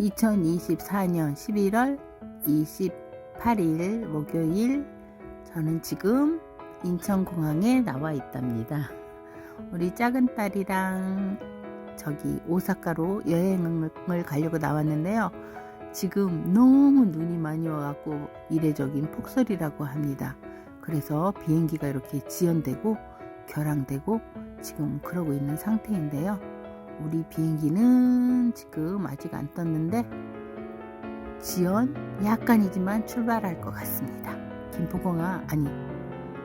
2024년 11월 28일 목요일 저는 지금 인천공항에 나와 있답니다. 우리 작은 딸이랑 저기 오사카로 여행을 가려고 나왔는데요. 지금 너무 눈이 많이 와갖고 이례적인 폭설이라고 합니다. 그래서 비행기가 이렇게 지연되고 결항되고 지금 그러고 있는 상태인데요. 우리 비행기는 지금 아직 안 떴는데 지연 약간이지만 출발할 것 같습니다. 김포공항 아니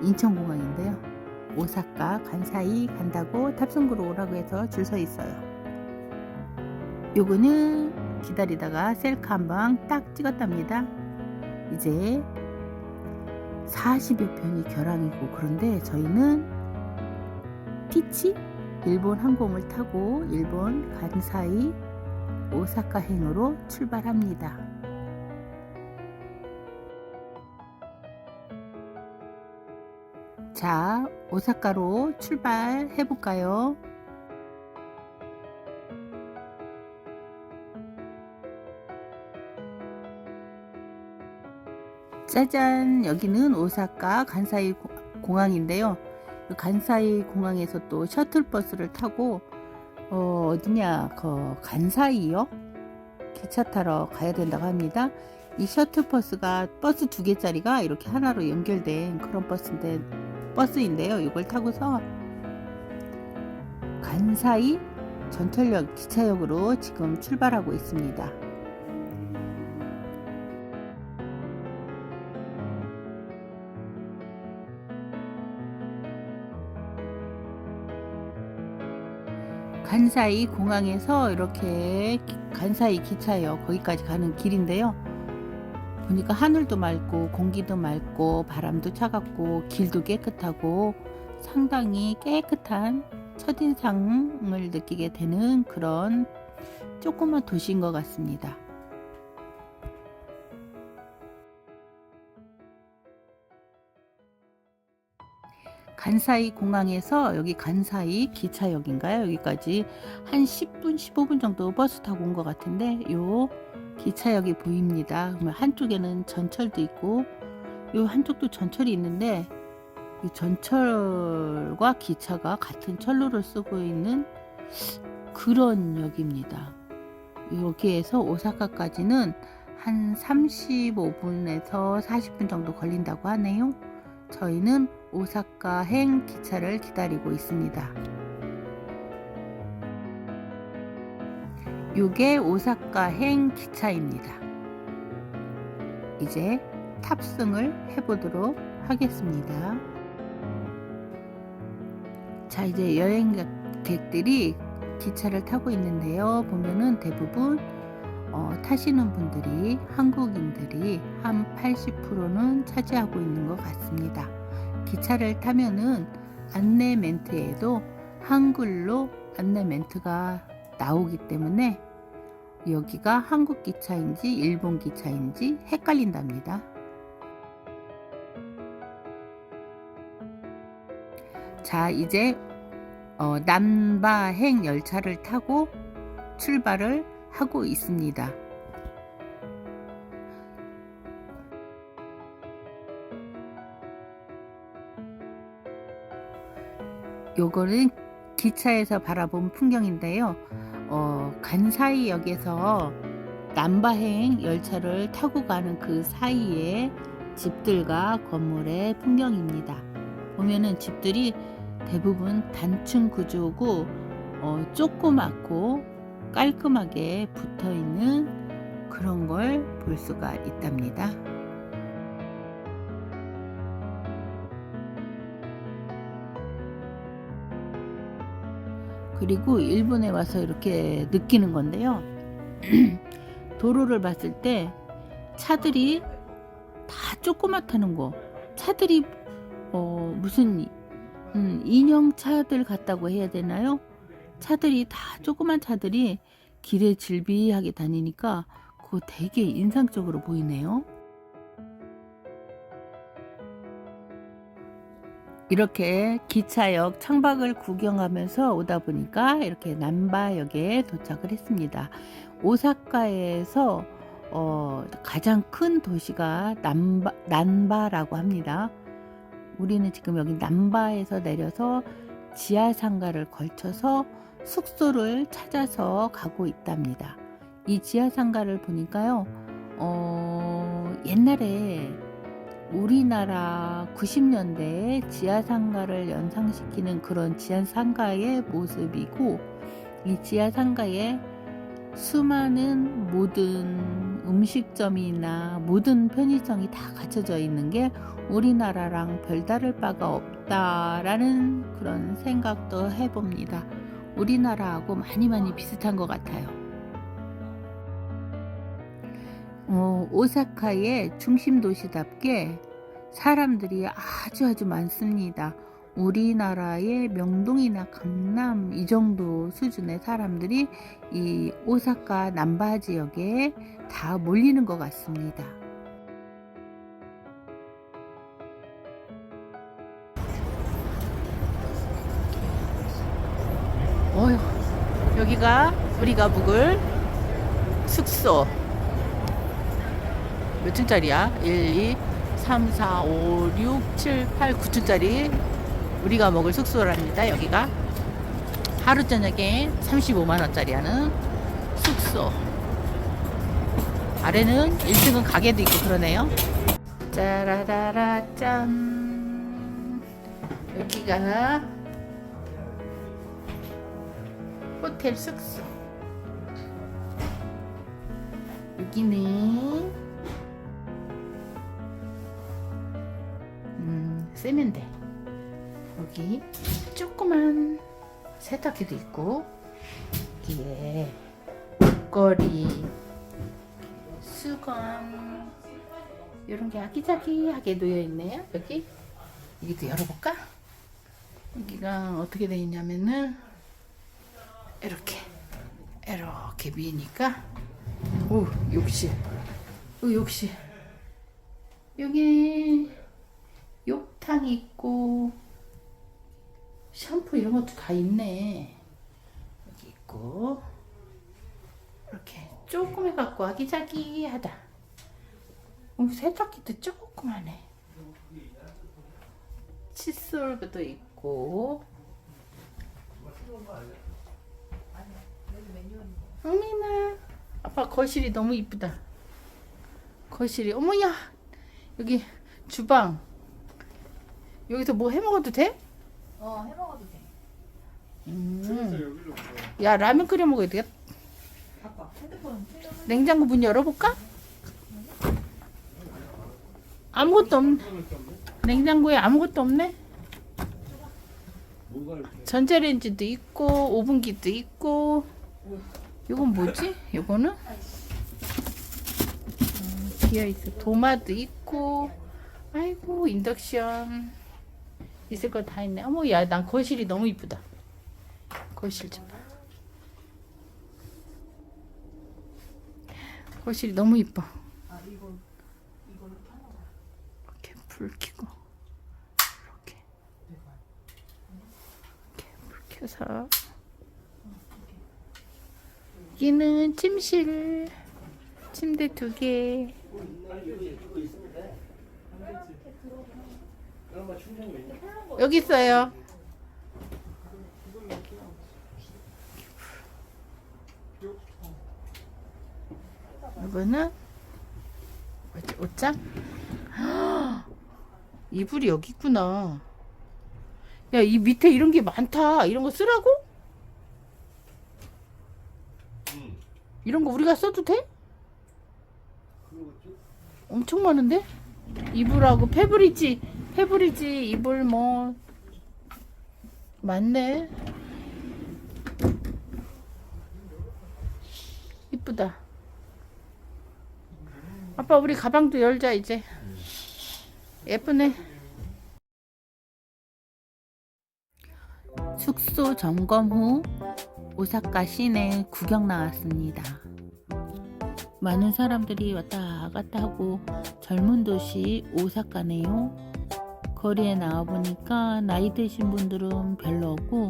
인천공항인데요. 오사카 간사이 간다고 탑승구로 오라고 해서 줄 서 있어요. 요거는 기다리다가 셀카 한 방 딱 찍었답니다. 이제 40여 편이 결항이고 그런데 저희는 피치 일본 항공을 타고 일본 간사이 오사카행으로 출발합니다. 자, 오사카로 출발해 볼까요? 짜잔, 여기는 오사카 간사이 고- 공항인데요. 그 간사이 공항에서 또 셔틀버스를 타고 어, 어디냐, 그 간사이요? 기차 타러 가야 된다고 합니다. 이 셔틀버스가 버스 두 개짜리가 이렇게 하나로 연결된 그런 버스인데 버스인데요. 이걸 타고서 간사이 전철역 기차역으로 지금 출발하고 있습니다. 간사이 공항에서 이렇게 기- 간사이 기차역 거기까지 가는 길인데요. 보니까 하늘도 맑고 공기도 맑고 바람도 차갑고 길도 깨끗하고 상당히 깨끗한 첫인상을 느끼게 되는 그런 조그만 도시인 것 같습니다. 간사이 공항에서 여기 간사이 기차역인가요? 여기까지 한 10분, 15분 정도 버스 타고 온 것 같은데 요 기차역이 보입니다. 한쪽에는 전철도 있고 요 한쪽도 전철이 있는데 이 전철과 기차가 같은 철로를 쓰고 있는 그런 역입니다. 여기에서 오사카까지는 한 35분에서 40분 정도 걸린다고 하네요. 저희는 오사카행 기차를 기다리고 있습니다. 요게 오사카행 기차입니다. 이제 탑승을 해보도록 하겠습니다. 자, 이제 여행객들이 기차를 타고 있는데요. 보면은 대부분 어, 타시는 분들이 한국인들이 한 80%는 차지하고 있는 것 같습니다. 기차를 타면은 안내 멘트에도 한글로 안내 멘트가 나오기 때문에 여기가 한국 기차인지 일본 기차인지 헷갈린답니다. 자, 이제 어, 남바행 열차를 타고 출발을 하고 있습니다. 요거는 기차에서 바라본 풍경인데요. 어, 간사이 역에서 남바행 열차를 타고 가는 그 사이에 집들과 건물의 풍경입니다. 보면은 집들이 대부분 단층 구조고 어, 조그맣고 깔끔하게 붙어 있는 그런 걸 볼 수가 있답니다. 그리고 일본에 와서 이렇게 느끼는 건데요. 도로를 봤을 때 차들이 다 조그맣다는 거. 차들이 어, 무슨 음, 인형 차들 같다고 해야 되나요? 차들이 다 조그만 차들이 길에 질비하게 다니니까 그거 되게 인상적으로 보이네요. 이렇게 기차역 창밖을 구경하면서 오다 보니까 이렇게 남바역에 도착을 했습니다. 오사카에서 어, 가장 큰 도시가 남바, 난바라고 합니다. 우리는 지금 여기 남바에서 내려서 지하상가를 걸쳐서 숙소를 찾아서 가고 있답니다. 이 지하상가를 보니까요, 어, 옛날에 우리나라 90년대에 지하상가를 연상시키는 그런 지하상가의 모습이고, 이 지하상가에 수많은 모든 음식점이나 모든 편의점이 다 갖춰져 있는 게 우리나라랑 별다를 바가 없다라는 그런 생각도 해봅니다. 우리나라하고 많이 많이 비슷한 것 같아요. 어, 오사카의 중심 도시답게 사람들이 아주 아주 많습니다. 우리나라의 명동이나 강남 이 정도 수준의 사람들이 이 오사카 남바 지역에 다 몰리는 것 같습니다. 어휴, 여기가 우리가 묵을 숙소. 몇 층짜리야? 1, 2, 3, 4, 5, 6, 7, 8, 9층짜리 우리가 먹을 숙소랍니다. 여기가 하루 저녁에 35만 원짜리 하는 숙소. 아래는 1층은 가게도 있고 그러네요. 짜라라라 짠. 여기가 호텔 숙소. 여기는 음, 세면대. 여기 조그만 세탁기도 있고 여기에 옷걸이, 수건 이런 게 아기자기하게 놓여 있네요. 여기 여기도 열어볼까? 여기가 어떻게 돼 있냐면은 이렇게 이렇게 미니까 오 욕실 오 욕실 여기 욕탕 있고 샴푸 이런 것도 다 있네. 여기 있고 이렇게 조금 해갖고 아기자기하다. 어, 세탁기도 조그만해 칫솔도 있고. 흥민아 아빠 거실이 너무 이쁘다. 거실이 어머야 여기 주방 여기서 뭐 해먹어도 돼? 어, 해 먹어도 돼. 음. 야 라면 끓여 먹어야 되겠다 아빠, 핸드폰 충전. 냉장고 문 열어볼까? 아무것도 없네 냉장고에 아무것도 없네 전자레인지도 있고 오븐기도 있고 이건 뭐지? 이거는 음, 비어 있어 도마도 있고 아이고 인덕션 있을 거 다 있네. 어머 야 난 거실이 너무 이쁘다. 거실 좀 봐. 거실이 너무 이뻐. 아, 이거, 이걸로 켜놔. 이렇게 불 켜고 이렇게. 이렇게 불 켜서. 여기는 침실. 침대 두 개 여기 있어요 이거는 옷장 이불이 여기 있구나. 야, 이 밑에 이런 게 많다. 이런 거 쓰라고? 이런 거 우리가 써도 돼? 엄청 많은데? 이불하고 페브리지, 페브리지, 이불 뭐 많네. 이쁘다. 아빠 우리 가방도 열자 이제. 예쁘네. 숙소 점검 후 오사카 시내 구경 나왔습니다. 많은 사람들이 왔다 갔다 하고 젊은 도시 오사카네요. 거리에 나와 보니까 나이 드신 분들은 별로 없고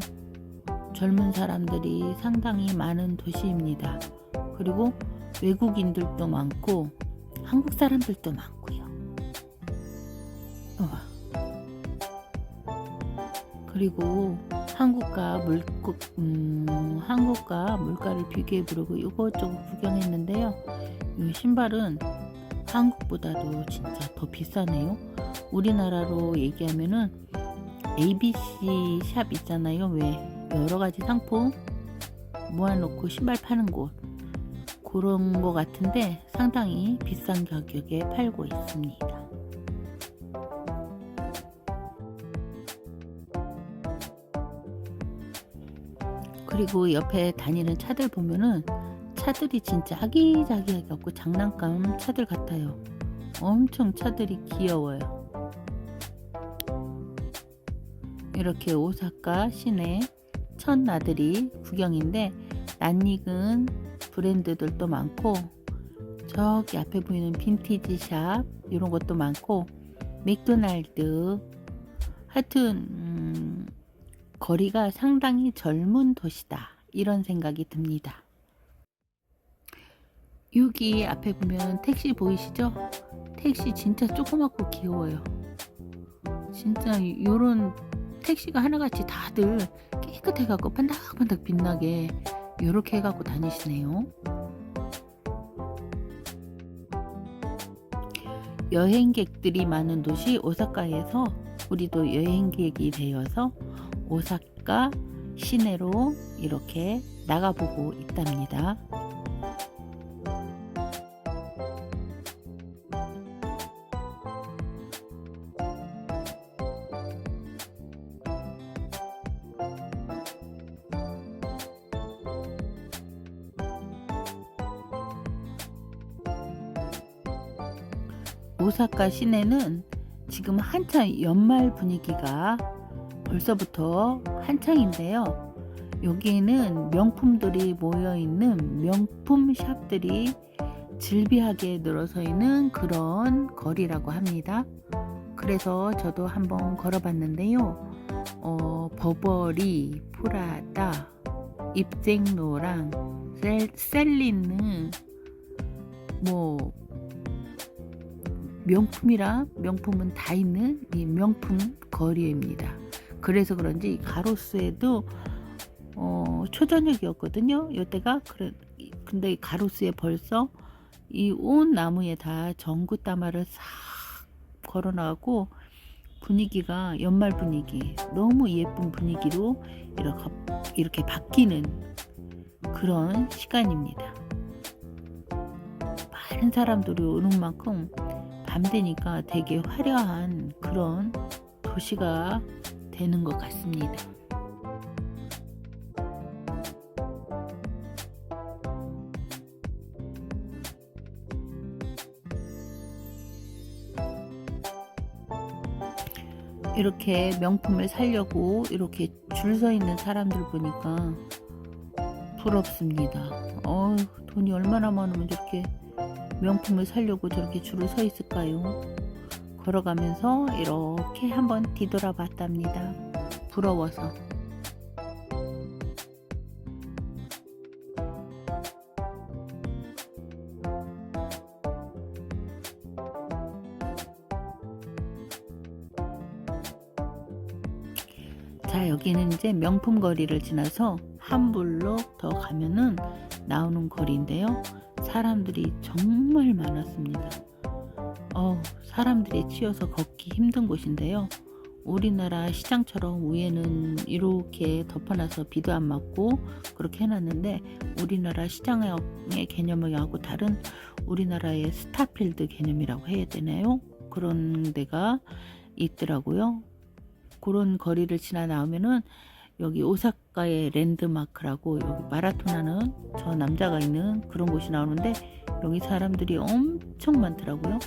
젊은 사람들이 상당히 많은 도시입니다. 그리고 외국인들도 많고 한국 사람들도 많고요. 우와. 그리고 한국과 물고 음, 한국과 물가를 비교해 보려고 이것저것 구경했는데요. 이 신발은 한국보다도 진짜 더 비싸네요. 우리나라로 얘기하면은 ABC 샵 있잖아요. 왜 여러 가지 상품 모아놓고 신발 파는 곳 그런 거 같은데 상당히 비싼 가격에 팔고 있습니다. 그리고 옆에 다니는 차들 보면은 차들이 진짜 아기자기하게 없고 장난감 차들 같아요. 엄청 차들이 귀여워요. 이렇게 오사카 시내 첫 나들이 구경인데 낯익은 브랜드들도 많고 저기 앞에 보이는 빈티지 샵 이런 것도 많고 맥도날드 하여튼 음, 거리가 상당히 젊은 도시다 이런 생각이 듭니다. 여기 앞에 보면 택시 보이시죠? 택시 진짜 조그맣고 귀여워요. 진짜 요런 택시가 하나같이 다들 깨끗해갖고 반짝반짝 빛나게 요렇게 해갖고 다니시네요. 여행객들이 많은 도시 오사카에서 우리도 여행객이 되어서 오사카 시내로 이렇게 나가보고 있답니다. 오사카 시내는 지금 한창 연말 분위기가 벌써부터 한창인데요. 여기에는 명품들이 모여 있는 명품 샵들이 즐비하게 늘어서 있는 그런 거리라고 합니다. 그래서 저도 한번 걸어봤는데요. 어, 버버리, 프라다, 입생로랑 셀, 셀리는 뭐 명품이라 명품은 다 있는 이 명품 거리입니다. 그래서 그런지 가로수에도 어, 초저녁이었거든요. 이때가 그래 근데 이 가로수에 벌써 이 온 나무에 다 전구 따마를 싹 걸어나가고 분위기가 연말 분위기 너무 예쁜 분위기로 이렇게 이렇게 바뀌는 그런 시간입니다. 많은 사람들이 오는 만큼 밤 되니까 되게 화려한 그런 도시가 되는 것 같습니다. 이렇게 명품을 사려고 이렇게 줄 서 있는 사람들 보니까 부럽습니다. 어 돈이 얼마나 많으면 저렇게 명품을 사려고 저렇게 줄을 서 있을까요? 걸어가면서 이렇게 한번 뒤돌아 봤답니다. 부러워서. 자, 여기는 이제 명품 거리를 지나서 한 블록 더 가면은 나오는 거리인데요. 사람들이 정말 많았습니다. 어, 사람들이 치여서 걷기 힘든 곳인데요. 우리나라 시장처럼 위에는 이렇게 덮어놔서 비도 안 맞고 그렇게 해놨는데 우리나라 시장의 개념하고 다른 우리나라의 스타필드 개념이라고 해야 되나요? 그런 데가 있더라고요. 그런 거리를 지나 나오면은 여기 오사카의 랜드마크라고 여기 마라톤하는 저 남자가 있는 그런 곳이 나오는데 여기 사람들이 엄청 많더라고요.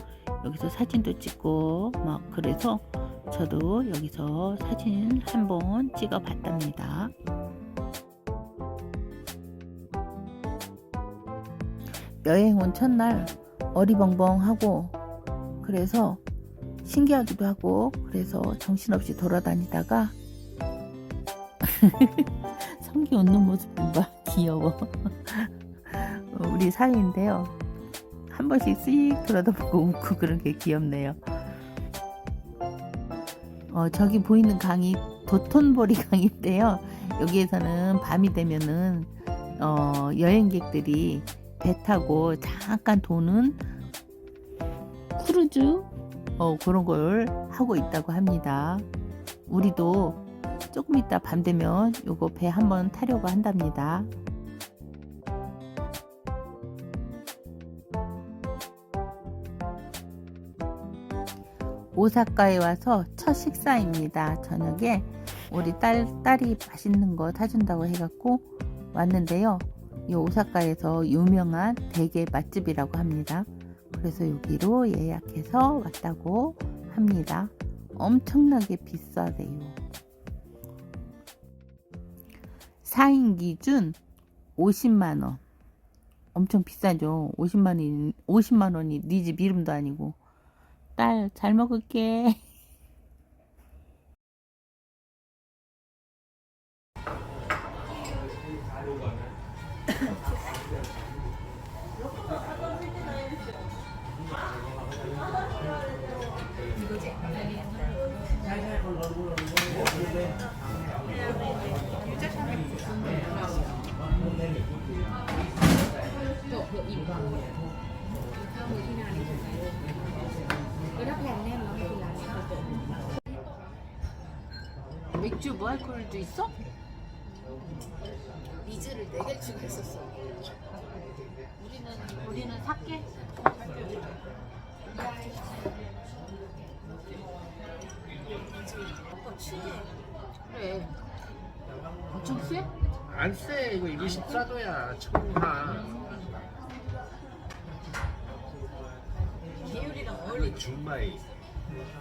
여기서 사진도 찍고 막 그래서 저도 여기서 사진 한번 찍어 봤답니다. 여행 온 첫날 어리벙벙하고 그래서 신기하기도 하고 그래서 정신없이 돌아다니다가 성기 웃는 모습 봐 귀여워. 어, 우리 사이인데요. 한 번씩 씩 들여다보고 웃고 그런 게 귀엽네요. 어, 저기 보이는 강이 도톤보리 강인데요. 여기에서는 밤이 되면은 어, 여행객들이 배 타고 잠깐 도는 크루즈? 어, 그런 걸 하고 있다고 합니다. 우리도 조금 이따 밤 되면 요거 배 한번 타려고 한답니다. 오사카에 와서 첫 식사입니다. 저녁에 우리 딸, 딸이 맛있는 거 사준다고 해갖고 왔는데요. 이 오사카에서 유명한 대게 맛집이라고 합니다. 그래서 여기로 예약해서 왔다고 합니다. 엄청나게 비싸대요. 4인 기준 50만 원. 엄청 비싸죠. 50만 원이 50만 원이 네 집 이름도 아니고. 딸 잘 먹을게. 무알콜도 있어? 리즈를 4개 추가했었어. 우리는 우리는 사케. 오빠 취해. 그래. 엄청 세? 안 쎄. 이거 24도야. 청하. 계율이랑 어울리. 준마이.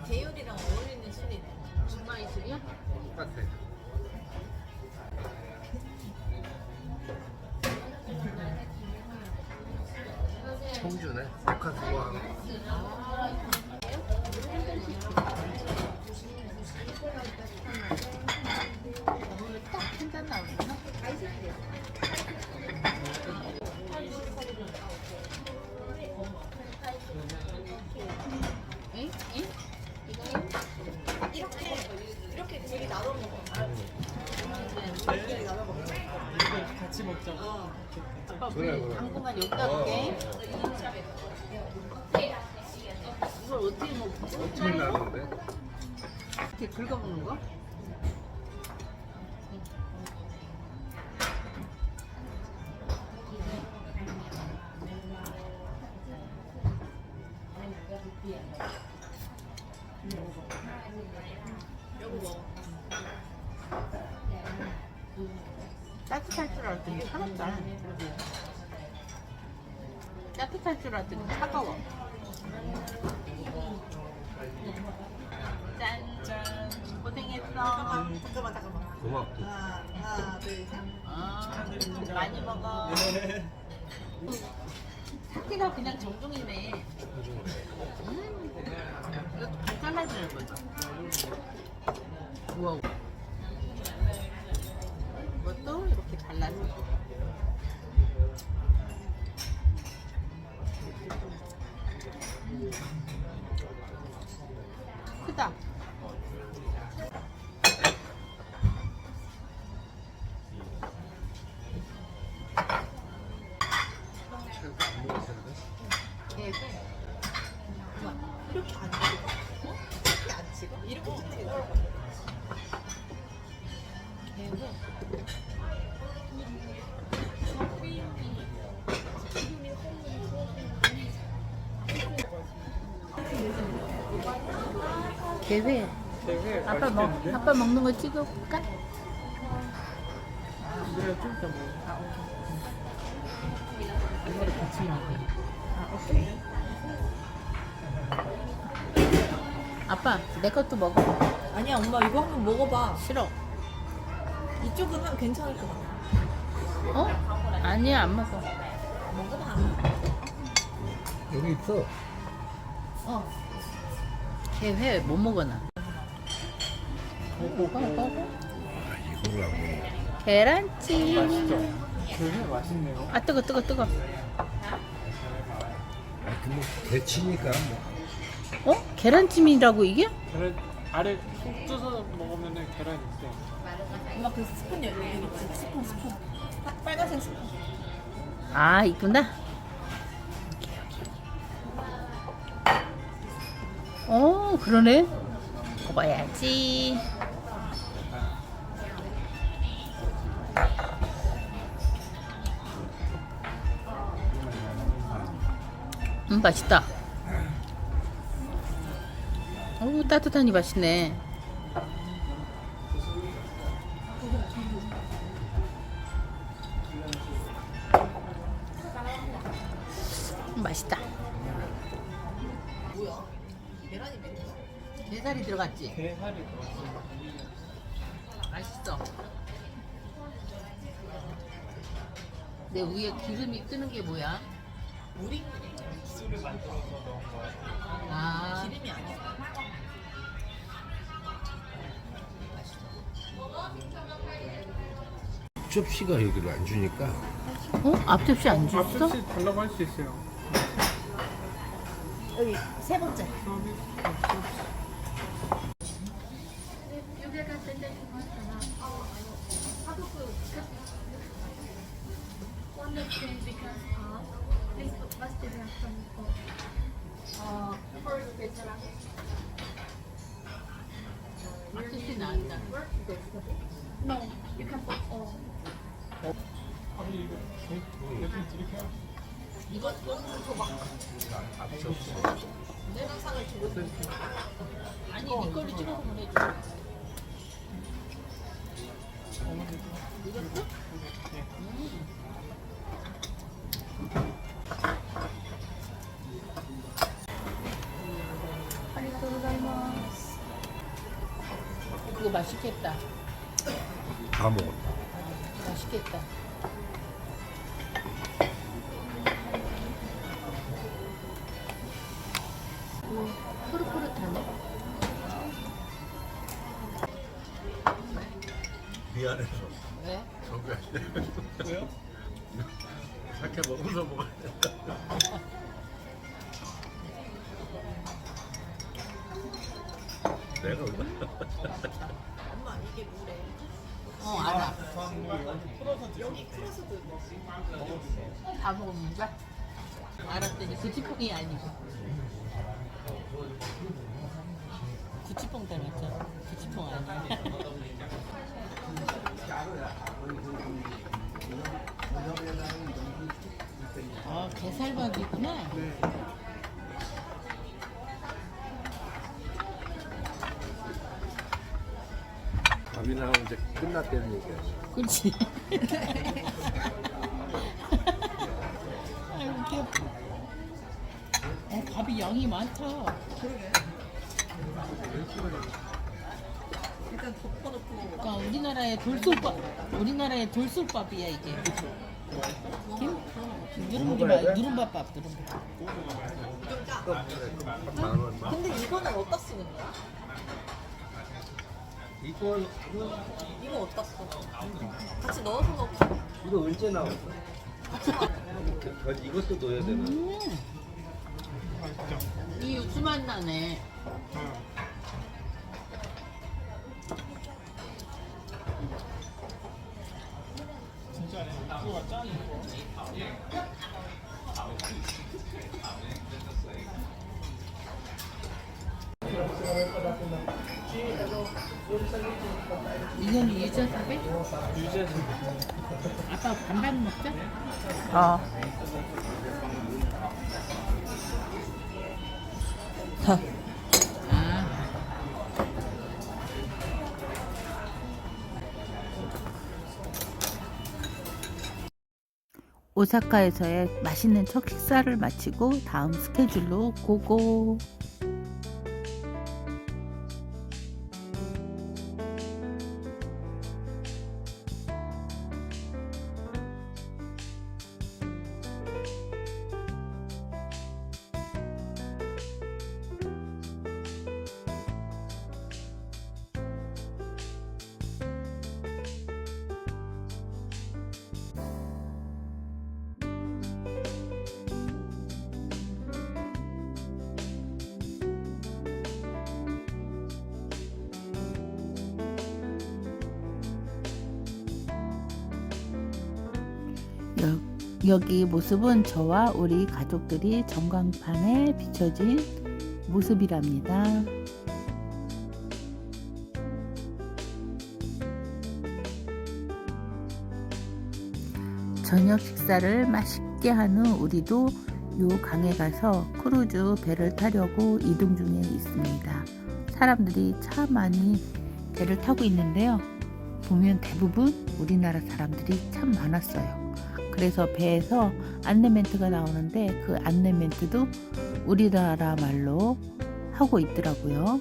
계율이랑 어울리는 술이네. 주마이 술이야? 똑같아. 청주네. 좋아하는 차갑다. 따뜻할 줄 알았더니 차가워. 짠 짠 고생했어. 잠깐만 잠깐만. 고맙고. 하나 하나 둘 셋. 아, 많이 먹어. 사태가 그냥 정종이네. 크다. 계획. 아빠 먹 아빠 먹는 거 찍어볼까? 그래 좀더 먹어. 아 오케이. 이거를 같이 먹어. 아 오케이. 아빠 내 것도 먹어. 아니야 엄마 이거 한번 먹어봐. 싫어. 이쪽은 한 괜찮을 것 같아. 어? 아니야 안 먹어. 먹어봐. 여기 있어. 어. 걔회 못 먹어나. 안 먹네. 계란찜. 되게 맛있네요. 아 뜨거 뜨거 뜨거. 아, 근데 데치니까 뭐. 어? 계란찜이라고 이게? 계란 아래 속 쪄서 먹으면은 계란 있대. 엄마 그 스푼 여기 있지 스푼 스푼 딱 빨간색 스푼 아 있구나. 어 그러네. 먹어야지. 음 맛있다. 어우 따뜻하니 맛있네. 들어갔지? 게살이 들어갔어. 맛있어. 내 위에 기름이 뜨는 게 뭐야? 우리 술을 만들어서 넣은 거야. 아, 기름이 아니야 접시가 여기를 안 주니까 어? 앞접시 안 줬어? 밥솥이 달라고 할 수 있어요. 여기 세 번째 이거 네 찍어서 보내줘. 이것도? 그거 맛있겠다. 다 먹었다. 맛있겠다. 오, 푸릇푸릇하네. 미안해서 왜? 저기 안 돼. 왜요? 사케 먹어서 먹어야 돼. 내가 얼마? 이게 물에 어, 알아. 여기 풀어서도 다 먹는 거야? 알았더니 구치뽕이 아니고. 구치뽕 닮았잖아. 구치뽕 아니야. 아, 게살밥이구나. 나오면 이제 끝났다는 얘기야. 그렇지. 아이고 귀엽다. 어, 밥이 양이 많다. 일단 덮어놓고 그러니까 우리나라의 돌솥밥, 우리나라의 돌솥밥이야 이게. 김? 누룽지 말, 누룽밥밥, 누룽밥. 근데 이거는 어디다 쓰는 거야? 이건 이거 어디다 써? 같이 넣어서 넣고 이거 언제 나왔어? 그, 이것도 넣어야 되나? 음, 이 육수 맛 나네. 진짜네. 이거 짠. 이건 유자섭에? 유자지. 아빠 반반 먹자. 아 아. 오사카에서의 맛있는 첫 식사를 마치고 다음 스케줄로 고고. 여기 모습은 저와 우리 가족들이 전광판에 비춰진 모습이랍니다. 저녁 식사를 맛있게 하는 우리도 요 강에 가서 크루즈 배를 타려고 이동 중에 있습니다. 사람들이 참 많이 배를 타고 있는데요. 보면 대부분 우리나라 사람들이 참 많았어요. 그래서 배에서 안내 멘트가 나오는데 그 안내 멘트도 우리나라 말로 하고 있더라고요.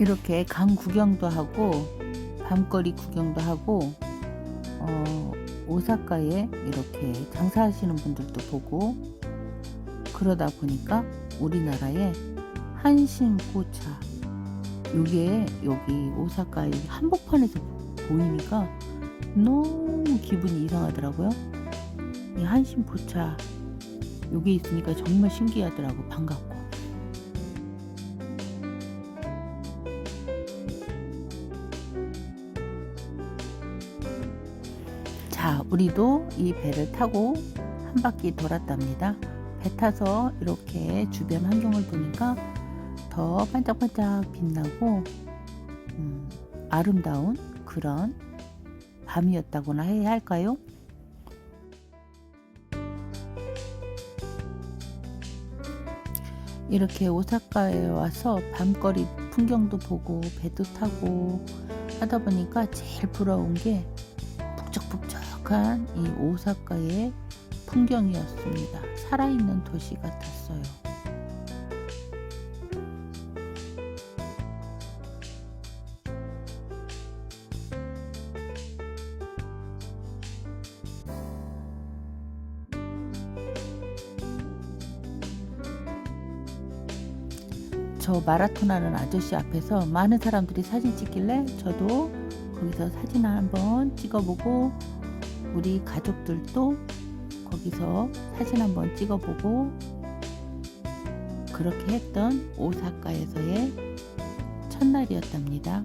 이렇게 강 구경도 하고 밤거리 구경도 하고 어, 오사카에 이렇게 장사하시는 분들도 보고 그러다 보니까 우리나라에 한신포차 요게 여기 오사카 의 한복판에서 보이니까 너무 기분이 이상하더라고요. 이 한신포차 요게 있으니까 정말 신기하더라고 반갑고. 우리도 이 배를 타고 한 바퀴 돌았답니다. 배 타서 이렇게 주변 환경을 보니까 더 반짝반짝 빛나고 음, 아름다운 그런 밤이었다고나 해야 할까요? 이렇게 오사카에 와서 밤거리 풍경도 보고 배도 타고 하다 보니까 제일 부러운 게 북적북적 한 이 오사카의 풍경이었습니다. 살아있는 도시 같았어요. 저 마라톤 하는 아저씨 앞에서 많은 사람들이 사진 찍길래 저도 거기서 사진 한번 찍어보고 우리 가족들도 거기서 사진 한번 찍어보고 그렇게 했던 오사카에서의 첫날이었답니다.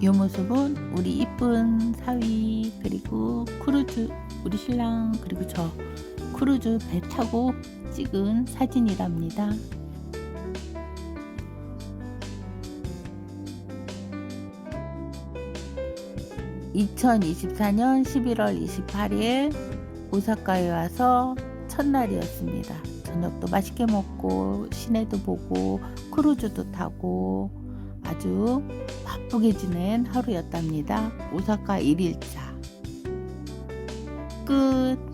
이 모습은 우리 이쁜 사위 그리고 크루즈 우리 신랑 그리고 저 크루즈 배 타고 찍은 사진이랍니다. 2024년 11월 28일 오사카에 와서 첫날이었습니다. 저녁도 맛있게 먹고 시내도 보고 크루즈도 타고 아주 바쁘게 지낸 하루였답니다. 오사카 1일차 끝